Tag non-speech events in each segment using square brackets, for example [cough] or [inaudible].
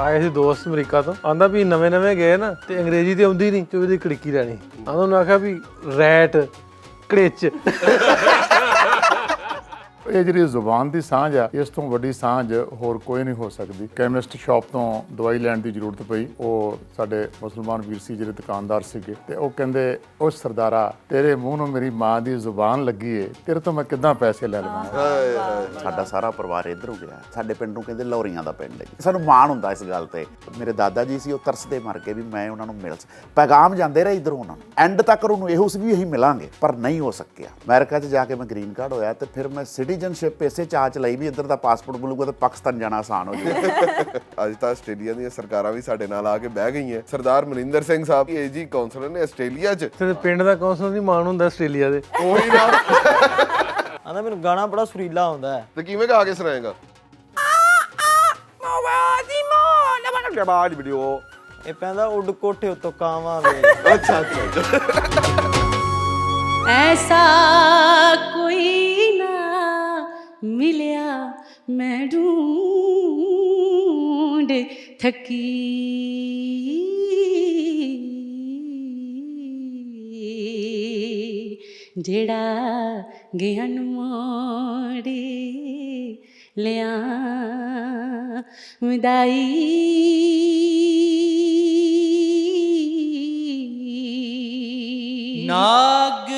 ਆਏ ਸੀ ਦੋਸਤ ਅਮਰੀਕਾ ਤੋਂ। ਆਂਦਾ ਵੀ ਨਵੇਂ ਨਵੇਂ ਗਏ ਨਾ ਤੇ ਅੰਗਰੇਜ਼ੀ ਤੇ ਆਉਂਦੀ ਨਹੀਂ ਤੇ ਉਹਦੀ ਕੜਕੀ ਲੈਣੀ ਆਂਦਾ ਉਹਨੂੰ ਆਖਿਆ ਵੀ ਰੈਟ ਕੜਿੱਚ ਇਹ ਜਿਹੜੀ ਜ਼ੁਬਾਨ ਦੀ ਸਾਂਝ ਆ ਇਸ ਤੋਂ ਵੱਡੀ ਸਾਂਝ ਹੋਰ ਕੋਈ ਨਹੀਂ ਹੋ ਸਕਦੀ। ਕੈਮਿਸਟ ਸ਼ਾਪ ਤੋਂ ਦਵਾਈ ਲੈਣ ਦੀ ਜ਼ਰੂਰਤ ਪਈ। ਉਹ ਸਾਡੇ ਮੁਸਲਮਾਨ ਵੀਰ ਸੀ ਜਿਹੜੇ ਦੁਕਾਨਦਾਰ ਸੀਗੇ ਤੇ ਉਹ ਕਹਿੰਦੇ ਉਹ ਸਰਦਾਰਾ ਤੇਰੇ ਮੂੰਹ ਨੂੰ ਮੇਰੀ ਮਾਂ ਦੀ ਜ਼ੁਬਾਨ ਲੱਗੀ ਏ। ਤੇਰੇ ਤੋਂ ਮੈਂ ਕਿੱਦਾਂ ਪੈਸੇ ਲੈ ਲਵਾਂ? ਸਾਡਾ ਸਾਰਾ ਪਰਿਵਾਰ ਇੱਧਰ ਹੋ ਗਿਆ। ਸਾਡੇ ਪਿੰਡ ਨੂੰ ਕਹਿੰਦੇ ਲੌਰੀਆਂ ਦਾ ਪਿੰਡ ਹੈ ਸਾਨੂੰ ਮਾਣ ਹੁੰਦਾ ਇਸ ਗੱਲ ਤੇ। ਮੇਰੇ ਦਾਦਾ ਜੀ ਸੀ ਉਹ ਤਰਸਦੇ ਮਰ ਕੇ ਵੀ ਮੈਂ ਉਹਨਾਂ ਨੂੰ ਮਿਲ ਸ- ਪੈਗਾਮ ਜਾਂਦੇ ਰਹੇ ਇਧਰੋਂ ਉਹਨਾਂ ਨੂੰ। ਐਂਡ ਤੱਕ ਉਹਨੂੰ ਇਹੋ ਸੀ ਵੀ ਅਸੀਂ ਮਿਲਾਂਗੇ ਪਰ ਨਹੀਂ ਹੋ ਸਕਿਆ। ਅਮਰੀਕਾ 'ਚ ਜਾ ਕੇ ਮੈਂ ਗ੍ਰੀਨ ਕਾਰਡ ਹੋਇਆ ਤੇ ਫਿਰ ਮੈਂ ਸਿਟੀਜ਼ਨਸ਼ਿਪ ਇਸੇ ਚਾਹ ਚ ਲਈ ਵੀ ਇੱਧਰ ਦਾ ਪਾਸਪੋਰਟ ਮਿਲੂਗਾ ਤੇ ਪਾਕਿਸਤਾਨ ਜਾਣਾ ਆਸਾਨ ਹੋ ਜਾਊਗਾ [laughs] ਅੱਜ ਤਾਂ ਆਸਟ੍ਰੇਲੀਆ ਦੀਆਂ ਸਰਕਾਰਾਂ ਵੀ ਸਾਡੇ ਨਾਲ ਆ ਕੇ ਬਹਿ ਗਈਆਂ। ਸਰਦਾਰ ਮਨਿੰਦਰ ਸਿੰਘ ਸਾਹਿਬ ਏਜੀ ਕਾਉਂਸਲਰ ਨੇ ਆਸਟ੍ਰੇਲੀਆ 'ਚ। ਤੇ ਪਿੰਡ ਦਾ ਕੌਂਸਲ ਦੀ ਮਾਣ ਹੁੰਦਾ ਆਸਟ੍ਰੇਲੀਆ ਦੇ। ਉਹੀ ਨਾ। ਆਂਦਾ ਮੈਨੂੰ ਗਾਣਾ ਬੜਾ ਸੁਰੀਲਾ ਆਉਂਦਾ ਹੈ। ਤੇ ਕਿਵੇਂ ਗਾ ਕੇ ਸੁਣਾਏਗਾ? ਇਹ ਪੈਂਦਾ ਉੱਡ ਕੋਠੇ ਉੱਤੋਂ ਕਾਵਾਂ ਵੇ। ਅੱਛਾ ਅੱਛਾ। ਐਸਾ ਮੈਂ ਢੂੰਡ ਥਕੀ। ਜਿਹੜਾ ਗਿਆਨ ਮੋੜੇ ਲਿਆ ਵਿਦਾਈ। ਨਾਗ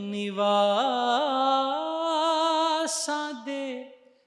ਨਿਵਾਸਾਂ ਦੇ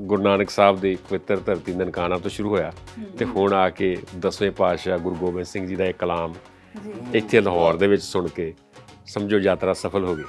ਗੁਰੂ ਨਾਨਕ ਸਾਹਿਬ ਦੀ ਪਵਿੱਤਰ ਧਰਤੀ ਨਨਕਾਣਾ ਤੋਂ ਸ਼ੁਰੂ ਹੋਇਆ ਤੇ ਹੁਣ ਆ ਕੇ ਦਸਵੇਂ ਪਾਤਸ਼ਾਹ ਗੁਰੂ ਗੋਬਿੰਦ ਸਿੰਘ ਜੀ ਦਾ ਇਹ ਕਲਾਮ ਇੱਥੇ ਲਾਹੌਰ ਦੇ ਵਿੱਚ ਸੁਣ ਕੇ ਸਮਝੋ ਯਾਤਰਾ ਸਫਲ ਹੋ ਗਈ।